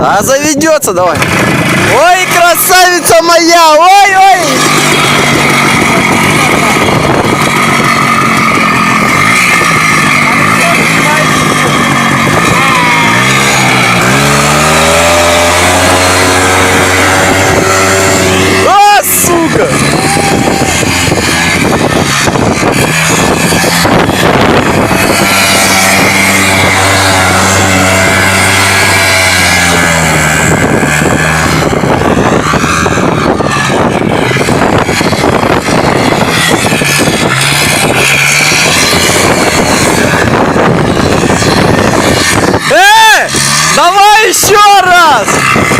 А заведется, давай. Ой, красавица моя! Ой, ой! А, сука! Давай еще раз!